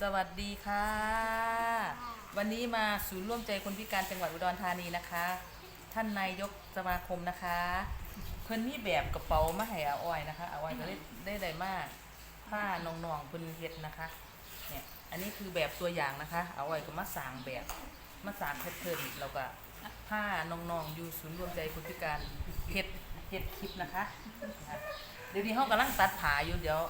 สวัสดีค่ะ วันนี้มาศูนย์ร่วมใจคนพิการจังหวัดอุดรธานีนะคะ ท่านนายกสมาคมนะคะเพิ่นมีแบบกระเป๋ามาให้อาอ้อยนะคะอาอ้อยก็ได้ได้ได้มากผ้าน้องๆเพิ่นเฮ็ดนะคะเนี่ยอันนี้คือแบบตัวอย่างนะคะอาอ้อยก็มาสร้างแบบมาสร้างแพทเทิร์นแล้วก็ผ้านองๆอยู่ศูนย์รวมใจคนพิการเฮ็ดเฮ็ดคลิปนะคะเดี๋ยวนี้เฮากำลังตัดผ้าอยู่เดี๋ยว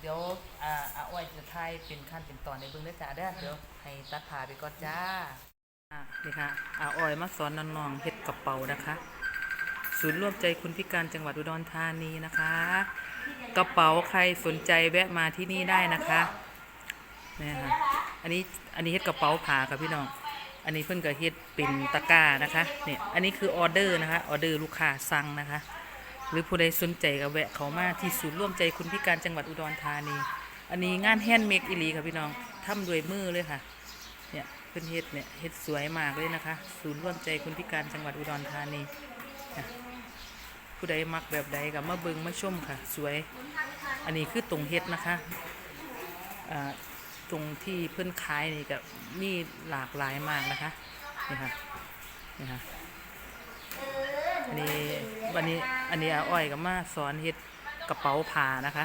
เดี๋ยวอ่าอาอ้อยจะทายเป็นขั้นเป็นตอนในเบื้องด้วยจ้าเด้อเดี๋ยวให้ตัดผ่าไปก่อนจ้าอะนี่ค่ะอาอ้อยมาสอนน้องๆเฮ็ดกระเป๋านะคะศูนย์ร่วมใจคุณพิการจังหวัดอุดรธานีนะคะ กระเป๋าใครสนใจแวะมาที่นี่ได้นะคะนี่ค่ะอันนี้อันนี้เฮ็ดกระเป๋าผ้าค่ะพี่น้อง อันนี้เพิ่นก็เฮ็ดเป็นตะกร้านะคะเนี่ยอันนี้คือออเดอร์นะคะออเดอร์ลูกค้าสั่งนะคะ หรือผู้ใดสนใจก็แวะเขามาที่ศูนย์ร่วมใจคุณพิการจังหวัดอุดรธานี อันนี้งานแฮนด์เมดอีหลีค่ะพี่น้องทำด้วยมือเลยค่ะ เนี่ยเพิ่นเฮ็ดเนี่ยเฮ็ดสวยมากเลยนะคะ ศูนย์ร่วมใจคุณพิการจังหวัดอุดรธานีผู้ใดมักแบบใดก็มาเบิ่งมาชมค่ะ สวย อันนี้คือตรงเฮ็ดนะคะอ่าตรงที่เพิ่อนขายนี่ก็มีหลากหลายมากนะคะนี่ค่ะนี่ค่ะ อันนี้วันนี้อันนี้อาอ้อยก็มาสอนเฮ็ดกระเป๋าผ้านะคะ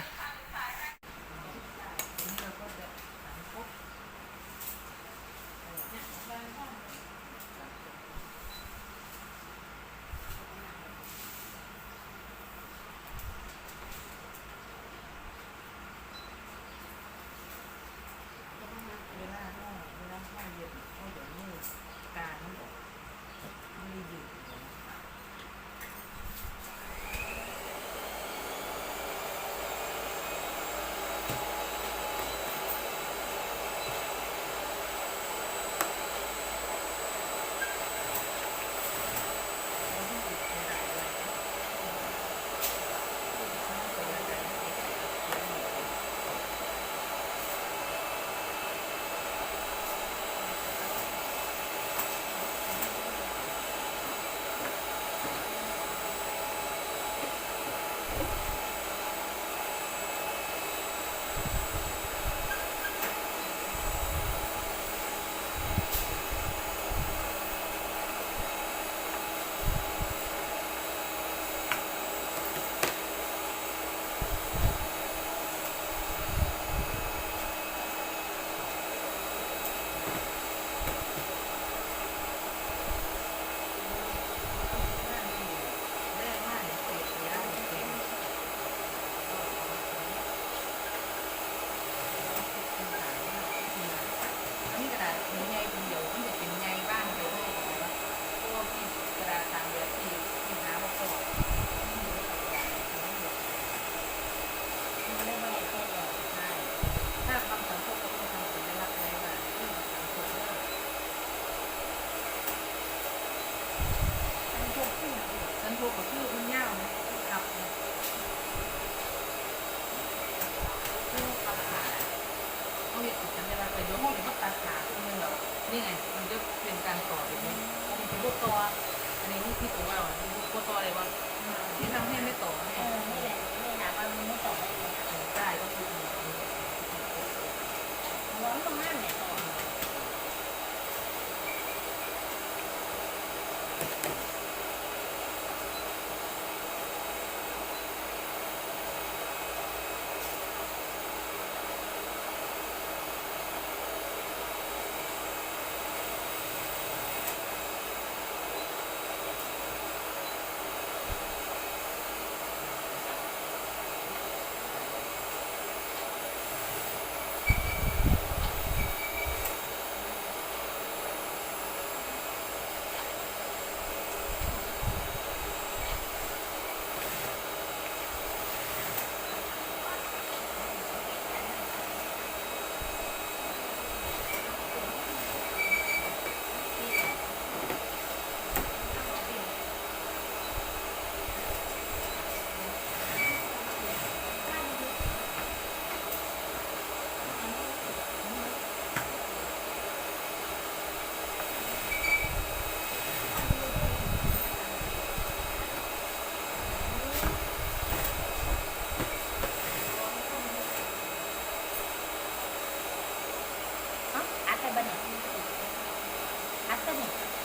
นี่ไง มันจะเป็นการต่อแบบนี้อันนี้คือพวกตัวอันนี้ที่ตัวเราที่พวกตัวอะไรวะที่ทำให้ไม่ต่อเอเนี่ย อัด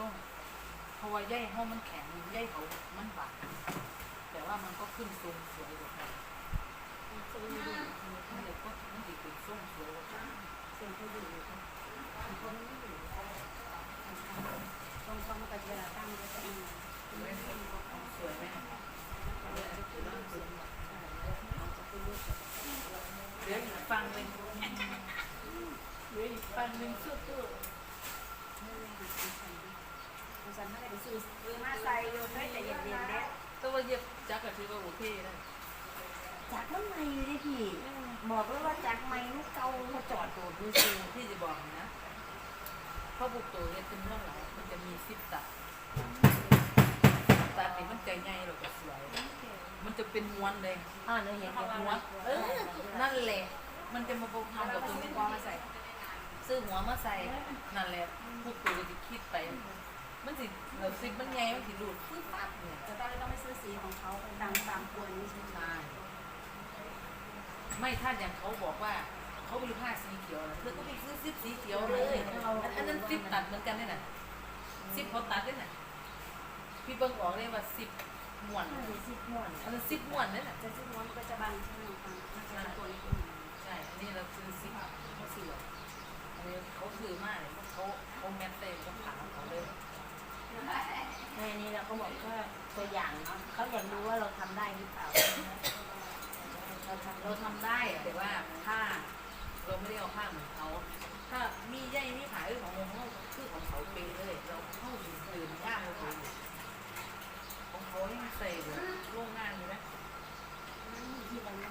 ละเย็บล่งเพราะว่าใยห้องมันแข็งใยเขามันบาดแต่ว่ามันก็ขึ้นทรงสวยกว่ากันมันเลยก็มันดีขึ้นทรงสวยกว่ากันเส้นเขาอยู่ค่ะมันก็ไม่อยู่ตรงตรงกับเวลาตั้งก็จะมีสวยไหมเดี๋ยวอีกฟังหนึ่งเดี๋ยวอีกฟังหนึ่งสุ ดตัวฉันไม่ได้ไปซื้อซื้อมาใส่โยนให้แต่เย็นๆเด้ตัวเย็บจักรถือว่าโอเคได้จากน้ำในอยู่ดิพี่บอกเลยว่าจากไม้ลูกเก่าเขาจอดโดดดูสิที่จะบอกนะเพราะบุกตัวเฮ็ดเป็นเรื่องหลายมันจะมีซิปตัดตัดนี่มันใจใหญ่หรอกก็สวย มันจะเป็นม้วนเลยอ่าเนื้อเห็นเขาหัวเออนั่นแหละมันจะมาทำกับตัวนี้มาใส่ซื้อหัวมาใส่นั่นแหละพวกตัวจะคิดไป มันสิเราซิปมันใหญ่มันสิหลุดฟื้นปั๊บเนี่ยจะต้องต้องไปซื้อสีของเขาตามตามควรนี่ใช่ไหมใช่ไม่ถ้าอย่างเขาบอกว่าเขามีผ้าสีเขียวนะเธอก็ไปซื้อซิปสีเขียวเลยอันอันนั้นซิปตัดเหมือนกันเลยน่ะซิปเขาตัดด้วยน่ะพี่เบิ้งออกเลยว่าซิปม้วนใช่สีม่วนอันนั้นซิปม้วนเลยน่ะจะสีม่วนก็จะบังใช่ไหมคะมันจะเป็นตัวนี้ตัวนี้ใช่อันนี้เราซื้อซิปเขาซื้ออันนี้เขาซื้อมากเลยเขาเขาแมทเต้เขาผ่าของเขาเลย ในนี้เราก็บอกว่าตัวอย่างเนาะเขาอยากรู้ว่าเราทำได้หรือเปล่าเราทำเราทำได้แต่ว่าถ้าเราไม่ได้เอาผ้าเหมือนเขาถ้ามีใยมีขายของของเขาคือของเขาเป็นเลยเราเข้าถึงตื่นยากเลยของเขาให้ใส่แบบโล่งงานเลยนะที่มันไม่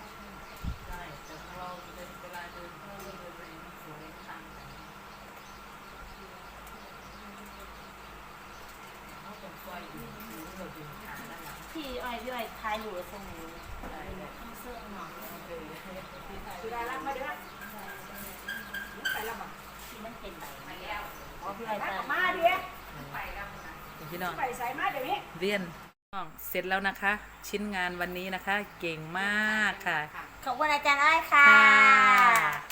ใช่แต่ของเราเดินเวลาเดินเข้าเดินไปสวยต่างกันเขาเป็นไฟอยู่อยู่เราดึงขาด้านหลัง พี่อ้อยพี่อ้อยทายอยู่เสมอได้เลยข้างเสื้อหน่อยคือได้รับมาเด้อไปแล้วมั้งที่มันเป็นใบไปแล้วอ๋อพี่อ้อยมาตายมาเดี๋ยวไปแล้วนะพี่น้องไปใส่มาเดี๋ยวนี้เรียนน้องเสร็จแล้วนะคะ ชิ้นงานวันนี้นะคะ เก่งมากค่ะ ขอบคุณอาจารย์อ้อยค่ะค่ะ